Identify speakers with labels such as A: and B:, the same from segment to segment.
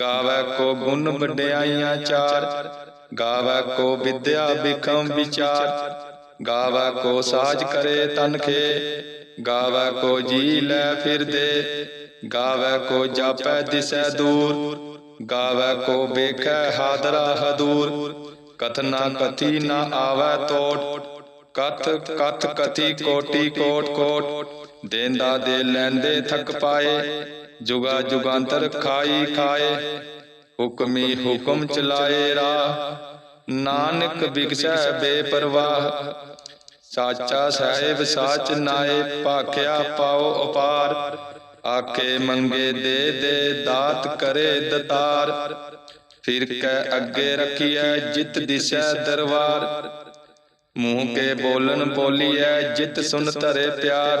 A: ਗਾਵੈ ਕੋ ਗੁਣ ਵਡਿਆਈਆਂ ਚਾਰ, ਗਾਵੈ ਕੋ ਵਿਦਿਆ ਬਿਖਮ ਵਿਚਾਰ, ਗਾਵੈ ਕੋ ਸਾਜ ਕਰੇ ਤਨ ਖੇ ਕੋ ਜੀ ਲੈ ਫਿਰਦੇ ਗਾਵੈ ਕੋ ਜਾਪੈ ਦਿਸੈ ਦੂਰ, ਗਾਵੈ ਕੋ ਵੇਖੈ ਹਾਦਰਾ ਹਦੂਰ ਕਥਨਾ ਕਥੀ ਨਾ ਆਵੈ ਤੋਟ, ਕਥ ਕਥ ਕਥੀ ਕੋਟੀ ਕੋਟ ਕੋਟ, ਦੇਂਦਾ ਦੇ ਲੈਂਦੇ ਥਕ ਪਾਏ ਜੁਗਾ ਜੁਗਾਂਤਰ ਖਾਈ ਖਾਏ ਹੁਕਮੀ ਹੁਕਮ ਚਲਾਏ ਰਾ ਨਾਨਕ ਬਿਗਸੈ ਬੇਪਰਵਾਹ। ਸਾਚਾ ਸਾਹਿਬ ਸਾਚ ਨਾਏ ਭਾਖਿਆ ਪਾਓ ਅਪਾਰ ਆਖੇ ਮੰਗੇ ਦੇ ਦੇ ਦਾਤ ਕਰੇ ਦਤਾਰ। ਫਿਰ ਕੈ ਅੱਗੇ ਰਖੀਐ ਜਿਤ ਦਿਸੈ ਦਰਬਾਰ। ਮੂੰਹ ਕੇ ਬੋਲਨ ਬੋਲੀਐ ਜਿਤ ਸੁਨ ਧਰੇ ਪਿਆਰ।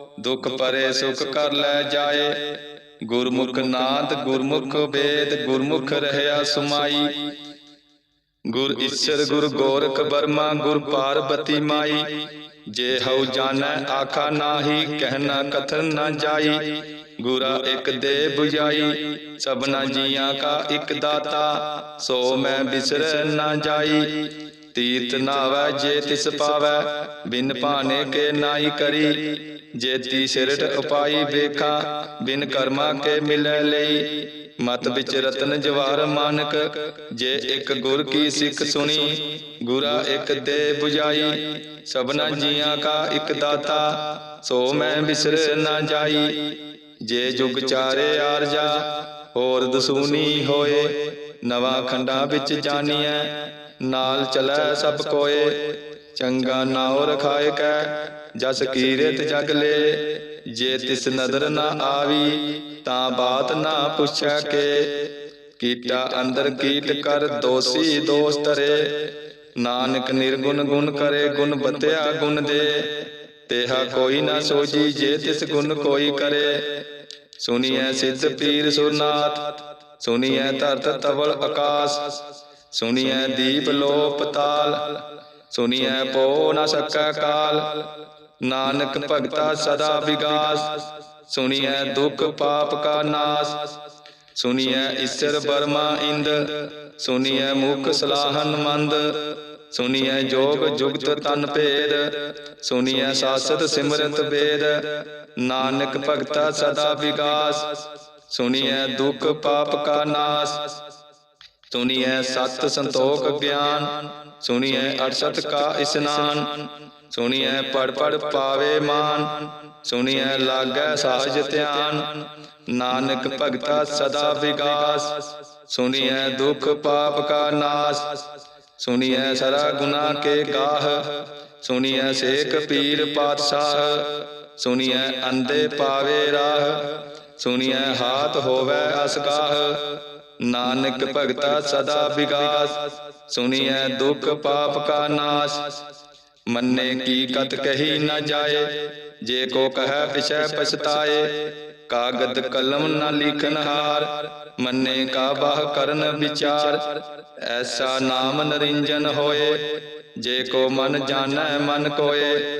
A: ਦੁਖ ਪਰੇ ਸੁਖ ਕਰ ਲੈ ਜਾਏ। ਗੁਰਮੁਖ ਨਾਦ ਗੁਰਮੁਖ ਵੇਦ, ਗੁਰਮੁਖ ਰਹਿਆ ਸੁਮਾਈ। ਗੁਰ ਈਸ਼ਰ, ਗੁਰ ਗੋਰਖ ਬਰਮਾ ਗੁਰ ਪਾਰਬਤੀ ਮਾਈ। ਜੇ ਹਉ ਜਾਣੈ, ਆਖਾ ਨਾਹੀ ਕਹਿਣਾ ਕਥਨ ਨਾ ਜਾਈ। ਗੁਰਾ ਇਕ ਦੇ 부ਜਾਈ ਸਭਨਾ ਜੀਆਂ ਕਾ ਇਕ ਦਾਤਾ। ਸੋ ਮੈਂ ਬਿਸਰ ਨਾ ਜਾਈ। ਤੀਰਥ ਨਾਵੈ ਜੇ ਤਿਸ ਪਾਵੈ ਬਿਨ ਭਾਣੇ ਕੇ ਨਾਈ ਕਰੀ। ਜੇ ਤੀ ਸਿਰਟ ਉਪਾਈ ਵੇਖਾ ਬਿਨ ਕਰਮਾ ਕੇ ਮਿਲੈ ਲਈ। ਮਤ ਵਿੱਚ ਰਤਨ ਜਵਾਰ ਮਾਨਕ ਜੇ ਇੱਕ ਗੁਰ ਕੀ ਸਿੱਖ ਸੁਣੀ ਗੁਰਾ ਇੱਕ ਦੇ 부ਜਾਈ ਸਭਨਾ ਜੀਆਂ ਕਾ ਇੱਕ ਦਾਤਾ। ਸੋ ਮੈਂ ਬਿਸਰ ਨਾ ਜਾਈ। ਜੇ ਜੁਗ ਚਾਰੇ ਆਰਜਾ ਹੋਰ ਦਸੂਨੀ ਹੋਏ। ਨਵਾਂ ਖੰਡਾਂ ਵਿੱਚ ਜਾਣੀਐ ਨਾਲ ਚਲੈ ਸਭ ਕੋਏ ਚੰਗਾ ਨਾਉ ਰਖਾਇ ਕੈ ਜਸ ਕੀਰਤ ਜਗ ਲੇ ਜੇ ਤਿਸ ਨਦਰ ਨਾ ਆਵੀ ਤਾਂ ਬਾਤ ਨਾ ਪੁੱਛੈ ਕੇ। ਕੀਟਾ ਅੰਦਰ ਕੀਟ ਕਰ ਦੋਸੀ ਦੋਸ ਤਰੇ ਨਾਨਕ ਨਿਰਗੁਣ ਗੁਣ ਕਰੇ ਗੁਣ ਬਤਿਆ ਗੁਣ ਦੇ। ਤੇਹਾ ਕੋਈ ਨਾ ਸੋਜੀ ਜੇ ਤਿਸ ਗੁਣ ਕੋਈ ਕਰੇ। ਸੁਨੀਐ ਸਿੱਧ ਪੀਰ ਸੁਰਨਾਥ ਸੁਨੀਐ ਧਰਤ ਤਵਲ ਆਕਾਸ ਸੁਨੀਐ ਦੀਪ ਲੋ ਪਤਾਲ ਸੁਨੀਐ ਪੋ ਨ ਸਕੈ ਕਾਲ। ਨਾਨਕ ਭਗਤਾ ਸਦਾ ਵਿਗਾਸ ਸੁਨੀਐ ਦੁਖ ਪਾਪ ਕਾ ਨਾਸ। ਸੁਨੀਐ ਈਸ਼ਰ ਬਰਮਾ ਇੰਦ ਸੁਨੀਐ ਮੁਖ ਸਲਾਹਨ ਮੰਦ। ਸੁਨੀਐ ਜੋਗ ਜੁਗਤ ਤਨ ਭੇਦ ਸੁਨੀਐ ਸਾਸਤ ਸਿਮਰਤ ਵੇਦ। ਨਾਨਕ ਭਗਤਾ ਸਦਾ ਵਿਗਾਸ ਸੁਨੀਐ ਦੁਖ ਪਾਪ ਕਾ ਨਾਸ। ਸੁਨੀਐ ਸਤ ਸੰਤੋਖ ਗਿਆਨ ਸੁਨੀਐ 68 ਕਾ ਇਸਨਾਨ, ਸੁਣੀਐ ਪੜ ਪੜ ਪਾਵੇ ਮਾਨ, ਸੁਣੀਐ ਲਾਗੈ ਸਾਜ ਧਿਆਨ। ਨਾਨਕ ਭਗਤਾ ਸਦਾ ਵਿਗਾਸ, ਸੁਣੀਐ ਦੁਖ ਪਾਪ ਕਾ ਨਾਸ, ਸੁਣੀਐ ਸਰਾ ਗੁਨਾ ਕੇ ਗਾਹ, ਸੁਣੀਐ ਸੇਖ ਪੀਰ ਪਾਤਸ਼ਾਹ, ਸੁਣੀਐ ਅੰਦੇ ਪਾਵੇ ਰਾਹ, ਸੁਣੀਐ ਹਾਥ ਹੋਵੇ ਅਸਗਾਹ ਨਾਨਕ ਭਗਤਾ ਸਦਾ ਵਿਗਾਸ, ਸੁਣੀਐ ਦੁਖ ਪਾਪ ਕਾ ਨਾਸ। ਮੰਨੇ ਕੀ ਕਤ ਕਹੀ ਨਾ ਜਾਏ, ਜੇ ਕੋ ਕਹੈ ਪਿਛੈ ਪਛਤਾਏ, ਕਾਗਦ ਕਲਮ ਨਾ ਲਿਖਨ ਹਾਰ। ਮੰਨੇ ਕਾ ਬਾਹ ਕਰਨ ਵਿਚਾਰ, ਐਸਾ ਨਾਮ ਨਰਿੰਜਨ ਹੋਏ। ਜੇ ਕੋ ਮਨ ਜਾਣੈ ਮਨ ਕੋਏ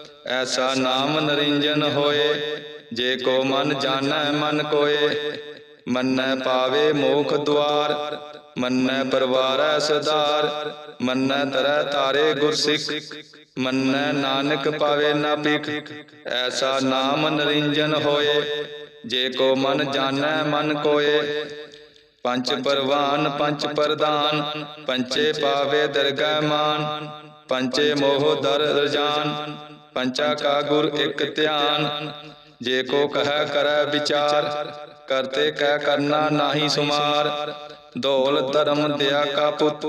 A: ਐਸਾ ਨਾਮ ਨਰਿੰਜਨ ਹੋਏ, ਜੇ ਕੋ ਮਨ ਜਾਣੈ, ਮਨ ਕੋਏ। ਮੰਨੈ ਪਾਵੇ ਮੋਖ ਦੁਆਰ, ਮੰਨੈ ਪਰਵਾਰੈ ਸਦਾਰ। ਮੰਨੈ ਤਰੈ ਤਾਰੇ ਗੁਰਸਿੱਖ, ਮੰਨੈ ਨਾਨਕ ਪਾਵੇ ਨਾ ਭਿਖ। ਐਸਾ ਨਾਮ ਨਰਿੰਜਨ ਹੋਏ, ਜੇ ਕੋ ਮਨ ਜਾਣੈ, ਮਨ ਕੋਏ। ਪੰਜ ਪਰਵਾਨ, ਪੰਜ ਪ੍ਰਦਾਨ ਪੰਚੇ ਪਾਵੇ ਦਰਗਹਿ ਮਾਨ ਪੰਚੇ ਮੋਹ ਦਰ ਰਜਾਨ। ਪੰਚਾ ਕਾ ਗੁਰ ਇੱਕ ਧਿਆਨ। ਜੇ ਕੋ ਕਹੈ ਕਰੈ ਵਿਚਾਰ, ਕਰਤੇ ਕਹਿ ਕਰਨਾ ਨਾਹੀ ਸੁਮਾਰ। ਦੋਲ ਧਰਮ ਦਿਆ ਕਾ ਪੁੱਤ,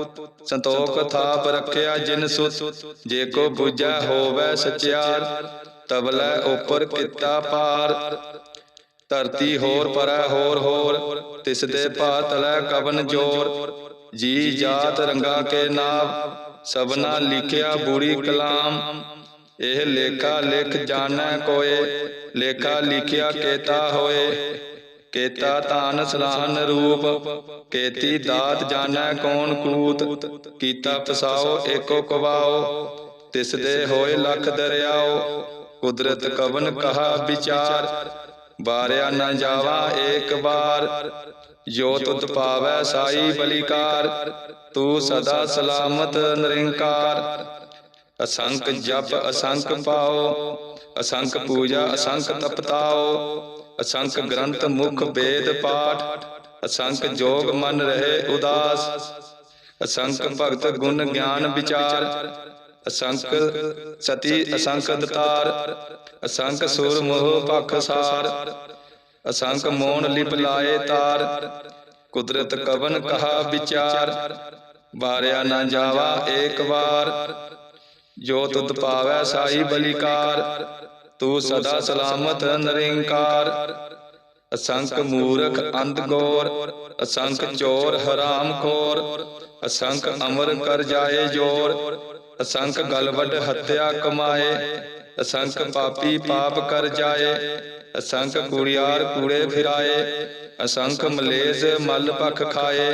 A: ਸੰਤੋਖ ਥਾਪ ਰੱਖਿਆ ਜਿਨ ਸੁਤ। ਜੇ ਕੋ ਬੁਝੈ ਹੋਵੇ ਸਚਿਆਰ, ਤਬਲੇ ਉਪਰ ਕੀਤਾ ਪਾਰ ਧਰਤੀ ਹੋਰ ਪਰੈ ਹੋਰ ਹੋਰ, ਤਿਸ ਦੇ ਭਾਤਲੈ ਕਵਨ ਜੋਰ। ਜੀ ਜਾਤ ਰੰਗਾ ਕੇ ਨਾਮ ਸਭਨਾ ਲਿਖਿਆ ਬੁਰੀ ਕਲਾਮ। ਇਹ ਲੇਖਾ ਲਿਖ ਜਾਣੈ ਕੋਏ, ਲੇਖਾ ਲਿਖਿਆ ਕੇਤਾ ਹੋਏ। ਕੇਤਾ ਤਾਨ ਸਲਾਹਨ ਰੂਪ, ਕੇਤੀ ਦਾਤ ਜਾਣੈ ਕੌਣ ਕੂਤ, ਕੀਤਾ ਪਸਾਓ ਏਕੋ ਕਵਾਓ। ਤਿਸ ਦੇ ਹੋਏ ਲਖ ਦਰਿਆਓ, ਕੁਦਰਤ ਕਵਨ ਕਹਾ ਵਿਚਾਰ। ਬਾਰਿਆ ਨਾ ਜਾਵਾ ਏਕ ਵਾਰ ਜੋ ਤੁਧ ਪਾਵੈ ਸਾਈ ਬਲੀਕਾਰ। ਤੂੰ ਸਦਾ ਸਲਾਮਤ ਨਿਰੰਕਾਰ। ਅਸੰਖ ਜਪ ਅਸੰਖ ਪਾਓ ਅਸੰਖ ਪੂਜਾ ਅਸੰਖ ਤਪਤਾਓ ਅਸੰਖ ਗ੍ਰੰਥ ਮੁਖ ਵੇਦ ਪਾਠ ਅਸੰਖ ਜੋਗ ਮਨ ਰਹੇ ਉਦਾਸ ਅਸੰਖ ਭਗਤ ਗੁਣ ਗਿਆਨ ਵਿਚਾਰ ਅਸੰਖ ਸਤੀ ਅਸੰਖ ਦਤਾਰ ਅਸੰਖ ਸੁਰ ਮੋਹ ਭਖ ਸਾਰ ਅਸੰਖ ਮੋਨ ਲਿਪ ਲਾਏ ਤਾਰ ਕੁਦਰਤ ਕਵਨ ਕਹਾ ਵਿਚਾਰ ਬਾਰਿਆ ਨਾ ਜਾਵਾ ਏਕ ਵਾਰ ਜੋ ਤੁਧ ਪਾਵੈ ਸਾਈ ਬਲੀਕਾਰ ਤੂੰ ਸਦਾ ਸਲਾਮਤ ਨਿਰੰਕਾਰ। ਅਸੰਖ ਮੂਰਖ ਅੰਧ ਗੋਰ ਅਸੰਖ ਚੋਰ ਹਰਾਮ ਖੋਰ ਅਸੰਖ ਅਮਰ ਕਰ ਜਾਏ ਜੋਰ ਅਸੰਖ ਗਲਵਡ ਹੱਤਿਆ ਕਮਾਏ ਅਸੰਖ ਪਾਪੀ ਪਾਪ ਕਰ ਜਾਏ ਅਸੰਖ ਕੁੜਿਆਰ ਕੂੜੇ ਫਿਰਾਏ ਅਸੰਖ ਮਲੇਜ਼ ਮਲ ਪਖ ਖਾਏ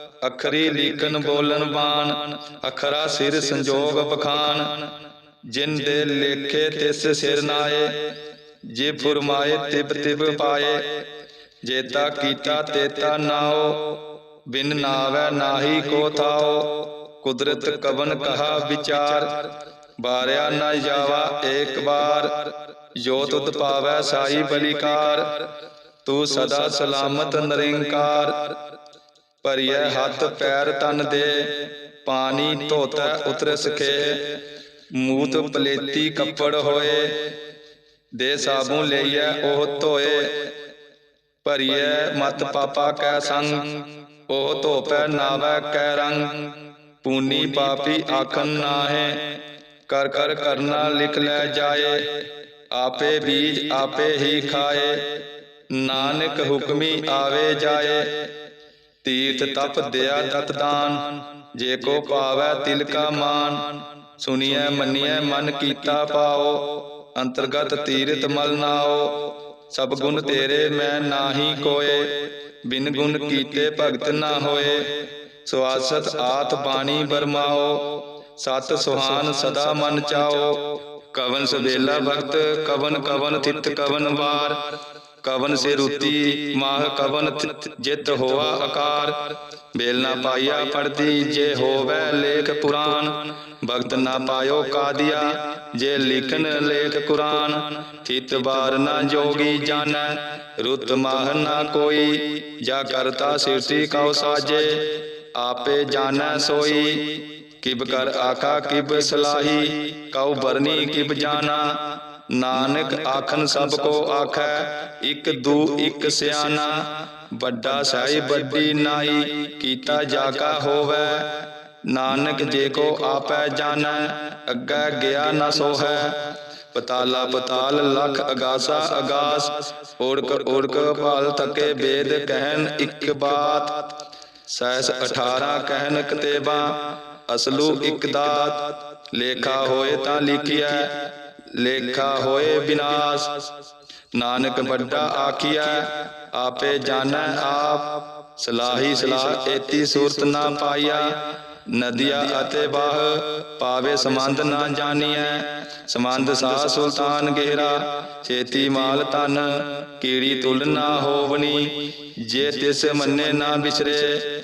A: ਅਖਰੀ ਲੀਕਨ ਬੋਲਨ ਬਾਣ, ਅਖਰਾ ਸਿਰ ਸੰਜੋਗ ਬਖਾਨ ਜਿਨ ਦੇ ਲੇਖੇ ਤਿਸ ਸਿਰ ਨਾਏ, ਜੇ ਫੁਰਮਾਏ ਤਿਬ ਤਿਬ ਪਾਏ। ਜੇਤਾ ਕੀਤਾ ਤੇਤਾ ਨਾਓ, ਬਿਨ ਨਾਵੈ ਨਾਹੀ ਕੋ ਥਾਓ। ਕੁਦਰਤ ਕਵਨ ਕਹਾ ਵਿਚਾਰ, ਬਾਰਿਆ ਨਾ ਜਾਵਾ ਏਕ ਬਾਰ। ਜੋ ਤੁਧ ਪਾਵੈ ਸਾਈ ਬਲੀਕਾਰ, ਤੂੰ ਸਦਾ ਸਲਾਮਤ ਨਿਰੰਕਾਰ। ਭਰੀਐ ਹੱਥ ਪੈਰ ਤਨ ਦੇ ਪਾਣੀ ਧੋਤਾ ਉਤਰ ਸਕੇ ਮੂਤ ਪਲੇਤੀ ਕੱਪੜ ਹੋਏ। ਦੇ ਸਾਬੂ ਲਈਐ ਉਹ ਧੋਏ। ਭਰੀਐ ਮਤ ਪਾਪਾ ਕੈ ਸੰਗ। ਉਹ ਧੋਪੈ ਨਾਵੈ ਕੈ ਰੰਗ। ਪੂਨੀ ਪਾਪੀ ਆਖਨ ਨਾਹੇ। ਕਰ ਕਰ ਕਰਨਾ ਲਿਖ ਲੈ ਜਾਏ। ਆਪੇ ਬੀਜ ਆਪੇ ਹੀ ਖਾਏ। ਨਾਨਕ ਹੁਕਮੀ ਆਵੇ ਜਾਏ। ਤੀਰਥ ਤਪ ਦਿਆ ਦਤ ਦਾਨ। ਜੇ ਕੋ ਪਾਵੈ ਤਿਲ ਕਾ ਮਾਨ। ਸੁਣੀਐ ਮੰਨੀਐ ਮਨ ਕੀਤਾ ਪਾਓ। ਅੰਤਰਗਤ ਤੀਰਤ ਮਲ ਨਾਓ। ਸਭ ਗੁਣ ਤੇਰੇ ਮੈਂ ਨਾਹੀ ਕੋਏ। ਬਿਨ ਗੁਣ ਕੀਤੇ ਭਗਤ ਨਾ ਹੋਏ। ਸਵਾਸਤ ਆਤ ਬਾਣੀ ਬਰਮਾਓ ਸਤ ਸੁਹਾਨ ਸਦਾ ਮਨ ਚਾਓ। ਕਵਨ ਸਵੇਲਾ ਭਗਤ ਕਵਨ ਕਵਨ ਥਿਤ ਕਵਨ ਵਾਰ। ਕਵਨ ਸੇ ਰੁਤੀ, ਮਾਹ ਕਵਨ ਥਿਤ ਜਿਤ ਹੋਆ ਆਕਾਰ। ਬੇਲ ਨਾ ਪਾਈਆ ਪੜਦੀ, ਜੇ ਹੋਵੇ ਲੇਖ ਪੁਰਾਨ ਭਗਤ ਨਾ ਪਾਇਓ ਕਾਦੀਆ, ਜੇ ਲਿਖਨ ਲੇਖ ਕੁਰਾਨ। ਥਿਤ ਬਾਰ ਨਾ ਜੋਗੀ ਜਾਣੈ, ਰੁਤ ਮਾਹ ਨਾ ਕੋਈ। ਜਾ ਕਰਤਾ ਸਿਰਤੀ ਕਉ ਸਾਜੇ, ਆਪੇ ਜਾਣੈ ਸੋਈ। ਕਿਬ ਕਰ ਆਕਾ ਕਿਬ ਸਲਾਹੀ, ਕਉ ਬਰਨੀ ਕਿਬ ਜਾਣਾ। ਨਾਨਕ ਆਖਨ ਸਭ ਕੋ ਆਖੈ ਇਕ ਦੂ ਇਕ ਸਿਆਣਾ ਵੱਡਾ ਸਾਈ ਵੱਡੀ ਨਾਈ ਕੀਤਾ ਜਾ ਕਾ ਹੋਵੇ। ਨਾਨਕ ਜੇ ਕੋ ਆਪੈ ਜਾਣੈ ਅੱਗੇ ਗਿਆ ਨਾ ਸੋਹੈ। ਪਤਾਲਾ ਪਤਾਲ ਲਖ ਅਗਾਸਾ ਅਗਾਸ ਓੜਕ ਓੜਕ ਭਾਲ ਤਕੇ ਵੇਦ ਕਹਿਨ ਇੱਕ ਬਾਤ। ਸੈਸ 18 ਕਹਿਨ ਕਤੇਬਾ। ਅਸਲੂ ਇੱਕ ਦਾਤ। ਲੇਖਾ ਹੋਏ ਤਾਂ ਲਿਖਿਆ ਲੇਖਾ ਹੋਏ ਬਿਨਾਸ਼। ਨਾਨਕ ਵੱਡਾ ਆਖੀਐ, ਆਪੇ ਜਾਣੈ ਆਪ। ਸਲਾਹੀ ਸਲਾਹ ਏਤੀ ਸੂਰਤ ਨਾ ਪਾਇਆ ਨਦੀਆਂ ਅਤੇ ਬਾਹ ਪਾਵੇ ਸਮੰਦ ਨਾ ਜਾਣੀਐ। ਸਮੰਦ ਸਾਹ ਸੁਲਤਾਨ ਗਹਿਰਾ। ਛੇਤੀ ਮਾਲ ਤਨ ਕੀੜੀ ਤੁਲ ਨਾ ਹੋਵਣੀ। ਜੇ ਤਿਸ ਮੰਨੇ ਨਾ ਵਿਸਰੇ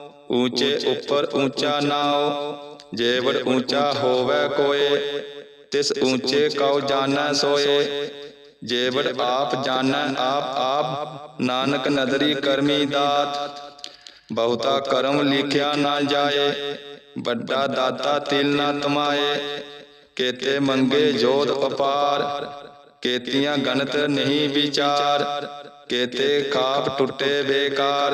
A: ਊਚੇ ਉੱਪਰ ਊਚਾ ਨਾਉ ਜੇਵੜ ਊਚਾ ਹੋਵੇ ਕੋਏ ਤਿਸ ਊਚੇ ਕਉ ਜਾਣੈ ਸੋਏ ਜੇਵੜ ਆਪ ਜਾਣੈ ਆਪ ਆਪ ਨਾਨਕ ਨਦਰੀ ਕਰਮੀ ਦਾਤ ਬਹੁਤਾ ਕਰਮ ਲਿਖਿਆ ਨਾ ਜਾਏ ਵੱਡਾ ਦਾਤਾ ਤਿਲ ਨਾ ਤਮਾਏ ਕੇਤੇ ਮੰਗੇ ਜੋਧ ਅਪਾਰ ਕੇਤੀਆਂ ਗਣਤ ਨਹੀਂ ਵਿਚਾਰ ਕੇਤੇ ਖਾਪ ਟੁੱਟੇ ਬੇਕਾਰ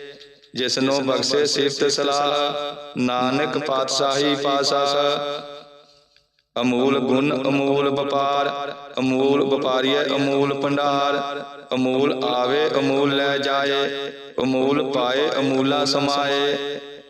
A: ਜਿਸਨੂੰ ਬਖਸ਼ੇ ਸਿਫਤ ਸਲਾਹ ਨਾਨਕ ਪਾਤਸ਼ਾਹੀ ਪਾਸਾ। ਅਮੂਲ ਗੁਣ ਅਮੂਲ ਵਪਾਰ ਅਮੂਲ ਵਪਾਰੀਏ ਅਮੂਲ ਭੰਡਾਰ। ਅਮੂਲ ਆਵੇ ਅਮੂਲ ਲੈ ਜਾਏ। ਅਮੂਲ ਪਾਏ ਅਮੂਲਾ ਸਮਾਏ।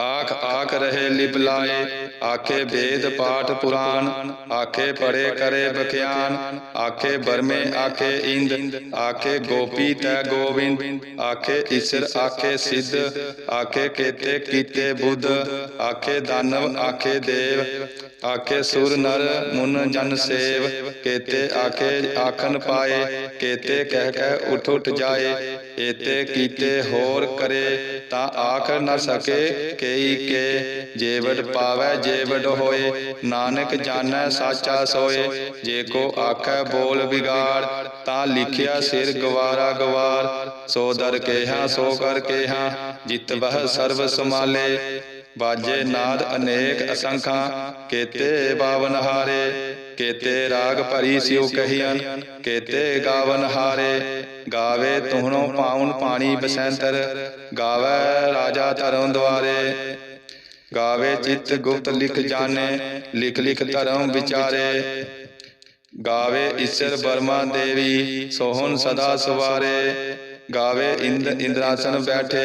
A: ਆਖ ਆਖ ਰਹੇ ਲਿਪ ਲਾਏ ਆਖੇ ਵੇਦ ਪਾਠ ਪੁਰਾਨ ਆਖੇ ਪੜੇ ਕਰੇ ਬਖਿਆਨ, ਆਖੇ ਬਰਮੇ, ਆਖੇ ਇੰਦ, ਆਖੇ ਗੋਪੀ ਤੈ ਗੋਬਿੰਦ ਆਖੇ ਈਸ਼ਰ, ਆਖੇ ਸਿੱਧ, ਆਖੇ ਕੇਤੇ ਕੀਤੇ ਬੁੱਧ, ਆਖੇ ਦਾਨਵ, ਆਖੇ ਦੇਵ, ਆਖੇ ਸੁਰ ਨਰ ਮੁਨ ਜਨ ਸੇਵ, ਕੇਤੇ ਆਖੇ ਆਖਨ ਪਾਏ, ਕੇਤੇ ਕਹਿ ਕਹਿ ਉਠ ਉਠ ਜਾਏ ਏਤੇ ਕੀਤੇ ਹੋਰ ਕਰੇ ਤਾਂ ਆਖ ਨ ਸਕੇ ਕਈ ਕੇ। ਜੇਵੜ ਪਾਵੈ ਜੇਵੜ ਹੋਏ। ਨਾਨਕ ਜਾਣੈ, ਸਾਚਾ ਸੋਏ। ਜੇ ਕੋ ਆਖੈ, ਬੋਲ ਵਿਗਾੜ, ਤਾਂ ਲਿਖਿਆ ਸਿਰ ਗਵਾਰਾ ਗਵਾਰ। ਸੋ ਦਰ ਕੇਹਾ, ਸੋ ਕਰ ਕੇਹਾ, ਜਿਤ ਬਹ ਸਰਬ ਸਮਾਲੇ ਬਾਜੇ ਨਾਦ ਅਨੇਕ ਅਸੰਖਾਂ, ਕੇਤੇ ਬਾਵਨ ਹਾਰੇ। ਕੇਤੇ ਰਾਗ ਭਰੀ ਸਿਉ ਕਹੀਆਂ ਕੇਤੇ ਗਾਵਨ ਹਾਰੇ। ਗਾਵੇ ਤੁਹਣੋ ਪਾਉਨ ਪਾਣੀ ਬਸੰਤਰ, ਗਾਵੇ ਰਾਜਾ ਧਰਮ ਦੁਆਰੇ। ਗਾਵੇ ਚਿੱਤ ਗੁਪਤ ਲਿਖ ਜਾਣੇ, ਲਿਖ ਲਿਖ ਧਰਮ ਵਿਚਾਰੇ। ਗਾਵੇ ਈਸ਼ਰ ਬਰਮਾ ਦੇਵੀ, ਸੋਹਣ ਸਦਾ ਸਵਾਰੇ। ਗਾਵੇ ਇੰਦ ਇੰਦਰਾਸਨ ਬੈਠੇ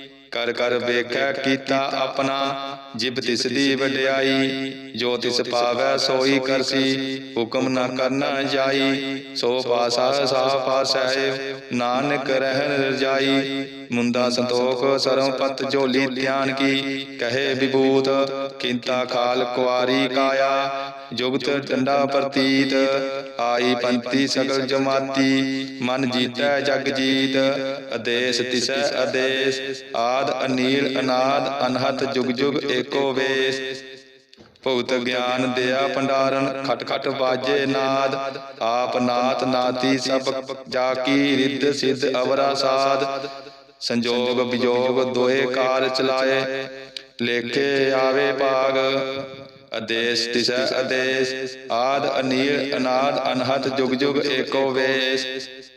A: ਕਰ ਕਰ ਵੇਖੈ ਕੀਤਾ ਆਪਣਾ, ਜਿਬ ਤਿਸ ਦੀ ਵਡਿਆਈ, ਜੋ ਤਿਸ ਪਾਵੈ ਸੋਈ ਕਰਸੀ, ਹੁਕਮ ਨਾ ਕਰਨਾ ਜਾਈ, ਸੋ ਪਾਸਾ ਸਾ ਪਾਸੈ, ਨਾਨਕ ਰਹਿਣ ਰਜਾਈ ਮੁੰਦਾ ਸੰਤੋਖ ਸਰਮ ਪਤ ਝੋਲੀ ਧਿਆਨ ਕੀ, ਕਹੇ ਵਿਭੂਤ, ਕਿੰਤਾ ਖਾਲ ਕੁਆਰੀ ਕਾਇਆ। ਜੁਗਤ ਡੰਡਾ ਪ੍ਰਤੀਤ ਆਈ ਪੰਤੀ ਸਗਲ ਜਮਾਤੀ ਮਨ ਜੀਤੈ ਜਗ ਜੀਤ ਆਦੇਸ਼ ਤਿਸੈ ਆਦੇਸ਼ ਆਦ ਅਨੀਲ ਅਨਾਦ ਅਨਹਤ ਜੁਗ ਜੁਗ ਏਕੋ ਵੇਸ। ਭੁਗਤ ਗਿਆਨ ਦਿਆ ਭੰਡਾਰਨ ਖਟ ਖਟ ਬਾਜੇ ਨਾਦ। ਆਪ ਨਾਤ ਨਾਤੀ ਸਭ ਜਾ ਕੀ ਰਿੱਧ ਸਿੱਧ ਅਵਰਾ ਸਾਧ। ਸੰਜੋਗ ਵਿਜੋਗ ਦੋਏ ਕਾਰ ਚਲਾਏ। ਲੇਖੇ ਆਵੇ ਭਾਗ। ਆਦੇਸ਼ ਤਿਸੈ ਆਦੇਸ਼ ਆਦ ਅਨੀਲ ਅਨਾਦ ਅਨਹਤ ਜੁਗ ਜੁਗ ਏਕੋ ਵੇਸ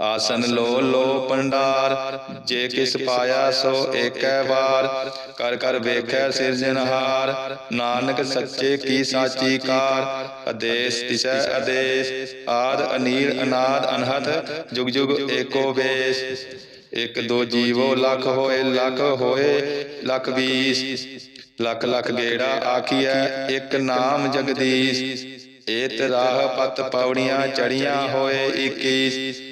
A: ਆਸਨ ਲੋ ਲੋ ਪੰਡਾਰ, ਜੇ ਕਿਸ ਪਾਇਆ ਸੋ ਏਕੈ ਵਾਰ। ਕਰ ਕਰ ਵੇਖੈ ਸਿਰਜਨਹਾਰ ਨਾਨਕ ਸੱਚੇ ਕੀ ਸਾਚੀ ਕਾਰ। ਆਦੇਸ਼ ਤਿਸੈ ਆਦੇਸ਼, ਆਦ ਅਨੀਲ ਅਨਾਦ ਅਨਹਤ ਜੁਗ ਜੁਗ ਏਕੋ ਵੇਸ। ਇਕ ਦੋ ਜੀਵੋ ਲੱਖ ਹੋਏ ਲੱਖ ਹੋਏ, ਲੱਖ ਵੀਸ। ਲੱਖ ਲੱਖ ਗੇੜਾ ਆਖੀਐ, ਇੱਕ ਨਾਮ ਜਗਦੀਸ਼। ਏਤ ਰਾਹ ਪਤ ਪੌੜੀਆਂ ਚੜੀਆਂ ਹੋਏ 21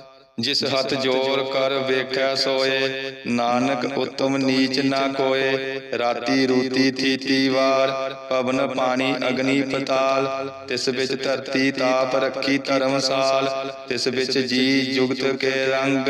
A: ਜਿਸ ਹੱਥ ਜੋਰ ਕਰ ਵੇਖੈ ਸੋਏ ਨਾਨਕ ਉਤਮ ਨੀਚ ਨਾ ਕੋਏ ਰਾਤੀ ਰੂਤੀ ਥੀਤੀ ਵਾਰ ਪਵਨ ਪਾਣੀ ਅਗਨੀ ਪਤਾਲ ਤਿਸ ਵਿੱਚ ਧਰਤੀ ਤਾਪ ਰੱਖੀ ਧਰਮਸਾਲ ਤਿਸ ਵਿੱਚ ਜੀ ਜੁਗਤ ਕੇ ਰੰਗ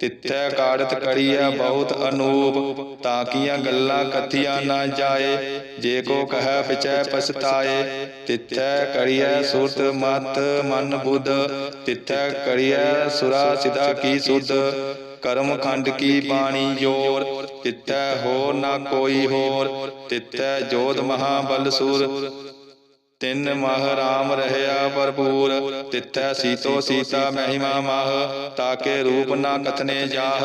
A: ਤਿੱਥੈ ਕਾੜਤ ਕੜੀਐ ਬਹੁਤ ਅਨੂਪ, ਤਾਂ ਕੀਆਂ ਗੱਲਾਂ ਕਥੀਆਂ ਨਾ ਜਾਏ। ਜੇ ਕੋ ਕਹੈ ਪਿਚੈ ਪਛਤਾਏ, ਤਿੱਥੈ ਕੜੀਐ ਸੁਰਤ ਮਤ ਮਨ ਬੁੱਧ। ਤਿੱਥੈ ਕੜੀਐ ਸੁਰਾ ਸਿਦਾ ਕੀ ਸੁਧ। ਕਰਮ ਖੰਡ ਕੀ ਬਾਣੀ ਜੋਰ, ਤਿੱਥੈ ਹੋਰ ਨਾ ਕੋਈ ਹੋਰ। ਤਿੱਥੈ ਜੋਤ ਮਹਾਬਲ ਸੁਰ। ਤਿੰਨ ਮਹ ਰਾਮ ਰਹਿਆ ਭਰਪੂਰ। ਤਿੱਥੈ ਸੀਤੋ ਸੀਤਾ ਮਹਿਮਾ ਮਾਹ। ਤਾਕੇ ਰੂਪ ਨਾ ਕਥਨੇ ਜਾਹ।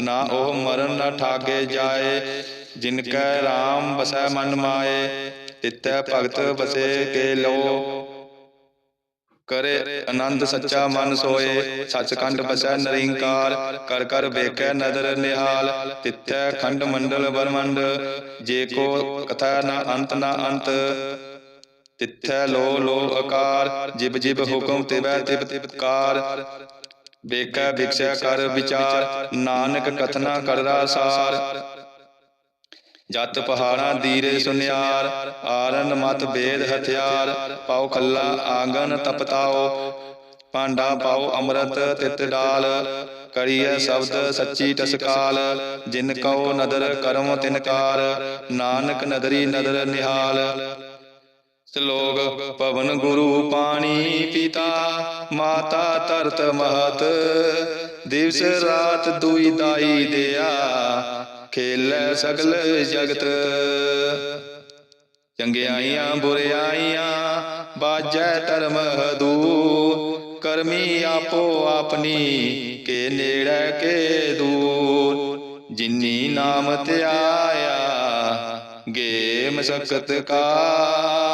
A: ਨਾ ਉਹ ਮਰਨ ਨਾ ਠਾਗੇ ਜਾਏ। ਜਿਨ ਕੈ ਰਾਮ ਬਸੈ ਮਨ ਮਾਏ। ਤਿੱਥੈ ਭਗਤ ਬਸੇ ਕੇ ਲੋ ਕਰੇ ਆਨੰਦ ਸੱਚਾ ਮਨ ਸੋਏ। ਸੱਚਖੰਡ ਬਸੈ ਨਰਿੰਕਾਰ। ਕਰ ਕਰ ਵੇਖੈ ਨਦਰ ਨਿਹਾਲ। ਤਿੱਥੈ ਖੰਡ ਮੰਡਲ ਬਰਮੰਡ ਜੇ ਕੋ ਕਥਾ ਨਾ ਅੰਤ ਨਾ ਅੰਤ ਤਿੱਥੈ ਲੋ ਲੋ ਆਕਾਰ ਜਿਬ ਜਿਬ ਹੁਕਮ ਤਿਵੈ ਤਿਬ ਤਿਬਕਾਰ ਵੇਖੈ ਵਿਖਸੈ ਕਰ ਵਿਚਾਰ, ਨਾਨਕ ਕਥਨਾ ਕਰਦਾ ਸਾਰ। ਜਤ ਪਹਾੜਾਂ ਦੀਰੇ ਸੁਨਿਆਰ, ਆਰਨ ਮਤ ਬੇਦ ਹਥਿਆਰ। ਪਾਉ ਖੱਲਾ ਆਂਗਨ ਤਪਤਾਓ, ਭਾਂਡਾ ਪਾਉ ਅੰਮ੍ਰਿਤ ਤਿਤ ਡਾਲ। ਕਰੀਐ ਸ਼ਬਦ ਸੱਚੀ ਟਸਕਾਲ, ਜਿਨ ਕਉ ਨਦਰ ਕਰਮ ਤਿਨਕਾਰ। ਨਾਨਕ ਨਦਰੀ ਨਦਰ ਨਿਹਾਲ। ਸ਼ਲੋਕ ਪਵਨ ਗੁਰੂ ਪਾਣੀ ਪਿਤਾ, ਮਾਤਾ ਧਰਤ ਮਹਤ। ਦਿਵਸ ਰਾਤ ਦੁਈ ਦਾਈ ਦਿਆ, ਖੇਲੈ ਸਗਲ ਜਗਤ। ਚੰਗਿਆਈਆਂ, ਬੁਰਿਆਈਆਂ, ਬਾਜੈ ਧਰਮ ਹਦੂ। ਕਰਮੀ ਆਪੋ ਆਪਣੀ, ਕੇ ਨੇੜੇ ਕੇ ਦੂਰ। ਜਿਨੀ ਨਾਮ ਧਿਆਇਆ ਗੇ ਮਸਕਤ ਕਾ।